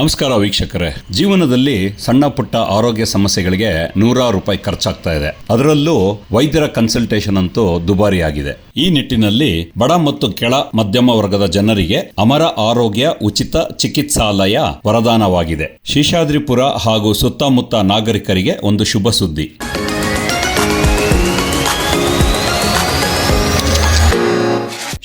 ನಮಸ್ಕಾರ ವೀಕ್ಷಕರೇ. ಜೀವನದಲ್ಲಿ ಸಣ್ಣ ಪುಟ್ಟ ಆರೋಗ್ಯ ಸಮಸ್ಯೆಗಳಿಗೆ ನೂರಾರು ರೂಪಾಯಿ ಖರ್ಚಾಗ್ತಾ ಇದೆ. ಅದರಲ್ಲೂ ವೈದ್ಯರ ಕನ್ಸಲ್ಟೇಷನ್ ಅಂತೂ ದುಬಾರಿಯಾಗಿದೆ. ಈ ನಿಟ್ಟಿನಲ್ಲಿ ಬಡ ಮತ್ತು ಕೆಳ ಮಧ್ಯಮ ವರ್ಗದ ಜನರಿಗೆ ಅಮರ ಆರೋಗ್ಯ ಉಚಿತ ಚಿಕಿತ್ಸಾಲಯ ವರದಾನವಾಗಿದೆ. ಶೇಷಾದ್ರಿಪುರ ಹಾಗೂ ಸುತ್ತಮುತ್ತ ನಾಗರಿಕರಿಗೆ ಒಂದು ಶುಭ ಸುದ್ದಿ.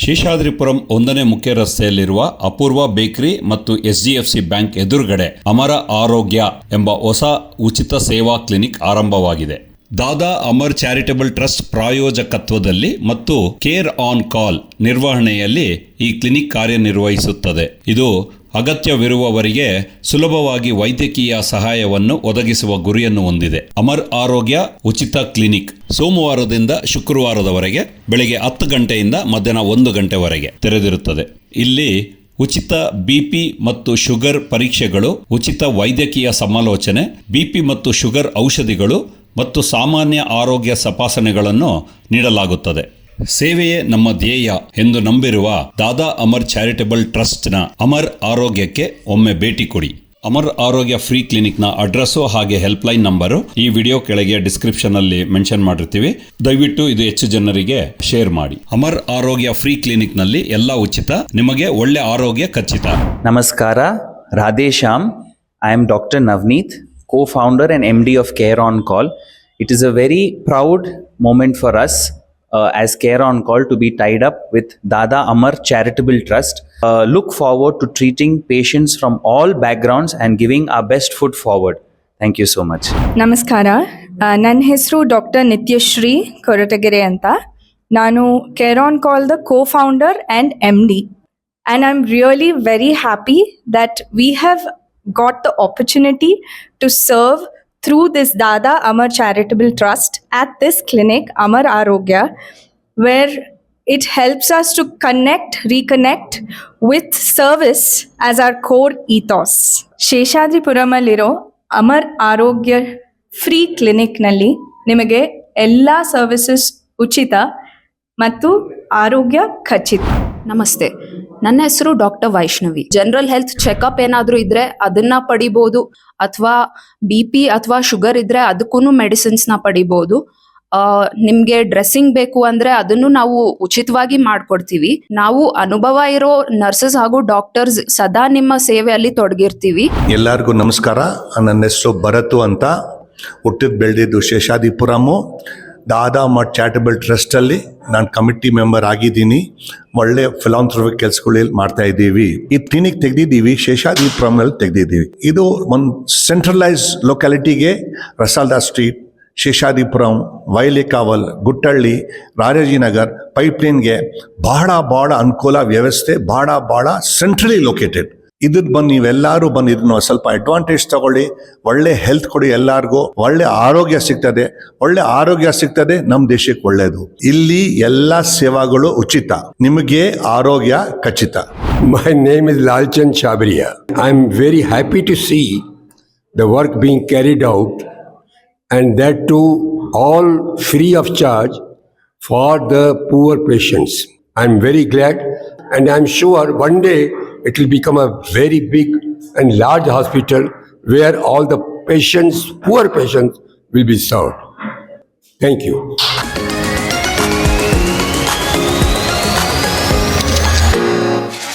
ಶೇಷಾದ್ರಿಪುರಂ ಒಂದನೇ ಮುಖ್ಯ ರಸ್ತೆಯಲ್ಲಿರುವ ಅಪೂರ್ವ ಬೇಕರಿ ಮತ್ತು ಎಸ್ಡಿಎಫ್ಸಿ ಬ್ಯಾಂಕ್ ಎದುರುಗಡೆ ಅಮರ ಆರೋಗ್ಯ ಎಂಬ ಹೊಸ ಉಚಿತ ಸೇವಾ ಕ್ಲಿನಿಕ್ ಆರಂಭವಾಗಿದೆ. ದಾದಾ ಅಮರ್ ಚಾರಿಟಬಲ್ ಟ್ರಸ್ಟ್ ಪ್ರಾಯೋಜಕತ್ವದಲ್ಲಿ ಮತ್ತು ಕೇರ್ ಆನ್ ಕಾಲ್ ನಿರ್ವಹಣೆಯಲ್ಲಿ ಈ ಕ್ಲಿನಿಕ್ ಕಾರ್ಯನಿರ್ವಹಿಸುತ್ತದೆ. ಇದು ಅಗತ್ಯವಿರುವವರಿಗೆ ಸುಲಭವಾಗಿ ವೈದ್ಯಕೀಯ ಸಹಾಯವನ್ನು ಒದಗಿಸುವ ಗುರಿಯನ್ನು ಹೊಂದಿದೆ. ಅಮರ್ ಆರೋಗ್ಯ ಉಚಿತ ಕ್ಲಿನಿಕ್ ಸೋಮವಾರದಿಂದ ಶುಕ್ರವಾರದವರೆಗೆ, ಬೆಳಗ್ಗೆ ಹತ್ತು ಗಂಟೆಯಿಂದ ಮಧ್ಯಾಹ್ನ ಒಂದು ಗಂಟೆವರೆಗೆ ತೆರೆದಿರುತ್ತದೆ. ಇಲ್ಲಿ ಉಚಿತ ಬಿಪಿ ಮತ್ತು ಶುಗರ್ ಪರೀಕ್ಷೆಗಳು, ಉಚಿತ ವೈದ್ಯಕೀಯ ಸಮಾಲೋಚನೆ ಬಿಪಿ ಮತ್ತು ಶುಗರ್ ಔಷಧಿಗಳು ಮತ್ತು ಸಾಮಾನ್ಯ ಆರೋಗ್ಯ ತಪಾಸಣೆಗಳನ್ನು ನೀಡಲಾಗುತ್ತದೆ. ಸೇವೆಯೇ ನಮ್ಮ ಧ್ಯೇಯ ಎಂದು ನಂಬಿರುವ ದಾದಾ ಅಮರ್ ಚಾರಿಟಬಲ್ ಟ್ರಸ್ಟ್ನ ಅಮರ್ ಆರೋಗ್ಯಕ್ಕೆ ಒಮ್ಮೆ ಭೇಟಿ ಕೊಡಿ. ಅಮರ್ ಆರೋಗ್ಯ ಫ್ರೀ ಕ್ಲಿನಿಕ್ನ ಅಡ್ರೆಸ್ಸು ಹಾಗೆ ಹೆಲ್ಪ್ಲೈನ್ ನಂಬರು ಈ ವಿಡಿಯೋ ಕೆಳಗೆ ಡಿಸ್ಕ್ರಿಪ್ಷನ್ ಅಲ್ಲಿ ಮೆನ್ಷನ್ ಮಾಡಿರ್ತೀವಿ. ದಯವಿಟ್ಟು ಇದು ಹೆಚ್ಚು ಜನರಿಗೆ ಶೇರ್ ಮಾಡಿ. ಅಮರ್ ಆರೋಗ್ಯ ಫ್ರೀ ಕ್ಲಿನಿಕ್ನಲ್ಲಿ ಎಲ್ಲ ಉಚಿತ, ನಿಮಗೆ ಒಳ್ಳೆ ಆರೋಗ್ಯ ಖಚಿತ. ನಮಸ್ಕಾರ Radheshyam I am doctor Navneeth co co founder and MD of Care On Call it is a very proud moment for us. uh, as Care On Call to be tied up with Dada Amar Charitable Trust. Uh, look forward to treating patients from all backgrounds and giving our best foot forward. Thank you so much. ನಮಸ್ಕಾರ ಆ, ನನ್ನ ಹೆಸರು doctor Nityashree Koratagere ಅಂತ ನಾನು care on call the co founder and M D and I am really very happy that we have got the opportunity to serve through this Dada Amar Charitable Trust at this clinic, Amar Arogya, where it helps us to connect, reconnect with service as our core ethos. ಶೇಷಾದ್ರಿಪುರಮಲ್ಲಿರೋ ಅಮರ್ ಆರೋಗ್ಯ free ಕ್ಲಿನಿಕ್ನಲ್ಲಿ ನಿಮಗೆ ಎಲ್ಲ services ಉಚಿತ ಮತ್ತು ಆರೋಗ್ಯ ಖಚಿತ ನಮಸ್ತೆ. ನನ್ನ ಹೆಸರು doctor Vaishnavi. General health checkup ಏನಾದರೂ ಇದ್ರೆ ಅದನ್ನ ಪಡಿಬಹುದು ಅಥವಾ ಬಿ ಪಿ ಅಥವಾ ಶುಗರ್ ಇದ್ರೆ ಅದಕ್ಕೂ ಮೆಡಿಸಿನ್ಸ್ನ ಪಡಿಬಹುದು ನಿಮ್ಗೆ ಡ್ರೆಸ್ಸಿಂಗ್ ಬೇಕು ಅಂದ್ರೆ ಅದನ್ನು ನಾವು ಉಚಿತವಾಗಿ ಮಾಡ್ಕೊಡ್ತೀವಿ. ನಾವು ಅನುಭವ ಇರೋ ನರ್ಸಸ್ ಹಾಗೂ ಡಾಕ್ಟರ್ಸ್ ಸದಾ ನಿಮ್ಮ ಸೇವೆಯಲ್ಲಿ ತೊಡಗಿರ್ತೀವಿ. ಎಲ್ಲರಿಗೂ ನಮಸ್ಕಾರ. ನನ್ನ ಹೆಸರು ಭರತು ಅಂತ. ಹುಟ್ಟಿದ ಬೆಳೆದಿದ್ದು ಶೇಷಾದಿಪುರಮು ದಾದಾ ಮಠ್ ಚಾರಿಟಬಲ್ ಟ್ರಸ್ಟಲ್ಲಿ ನಾನು ಕಮಿಟಿ ಮೆಂಬರ್ ಆಗಿದ್ದೀನಿ. ಒಳ್ಳೆ ಫಿಲಾಂಥ್ರಫಿಕ್ ಕೆಲಸಗಳಲ್ಲಿ ಮಾಡ್ತಾ ಇದ್ದೀವಿ. ಈ ಕ್ಲಿನಿಕ್ ತೆಗೆದಿದ್ದೀವಿ ಪ್ರಮಲ್ ತೆಗೆದಿದ್ದೀವಿ. ಇದು ಒಂದು ಸೆಂಟ್ರಲೈಸ್ ಲೊಕ್ಯಾಲಿಟಿಗೆ ರಸಾಲ್ದಾ ಸ್ಟ್ರೀಟ್ ಶೇಷಾದಿಪುರಂ ವೈಲಿಕಾವಲ್ ಗುಟ್ಟಳ್ಳಿ ರಾಜಾಜಿನಗರ್ ಪೈಪ್ಲೈನ್ಗೆ ಬಹಳ ಬಹಳ ಅನುಕೂಲ ವ್ಯವಸ್ಥೆ, ಬಹಳ ಬಹಳ ಸೆಂಟ್ರಲಿ ಲೊಕೇಟೆಡ್. ಇದಕ್ಕೆ ಬಂದು ನೀವೆಲ್ಲರೂ ಬಂದು ಇದನ್ನ ಸ್ವಲ್ಪ ಅಡ್ವಾಂಟೇಜ್ ತಗೊಳ್ಳಿ. ಒಳ್ಳೆ ಹೆಲ್ತ್ ಕೊಡಿ ಎಲ್ಲಾರ್ಗೂ. ಒಳ್ಳೆ ಆರೋಗ್ಯ ಸಿಗ್ತದೆ. ಒಳ್ಳೆ ಆರೋಗ್ಯ ಸಿಗ್ತದೆ. ನಮ್ಮ ದೇಶಕ್ಕೆ ಒಳ್ಳೇದು. ಇಲ್ಲಿ ಎಲ್ಲ ಸೇವಾಗಳು ಉಚಿತ. ನಿಮಗೆ ಆರೋಗ್ಯ ಖಚಿತ. My name My name I am very happy to see the work being carried out carried out to all free of charge for the for patients I am very very glad I am sure one day it will become a very big and large hospital where all the patients, poor patients will be served. Thank you.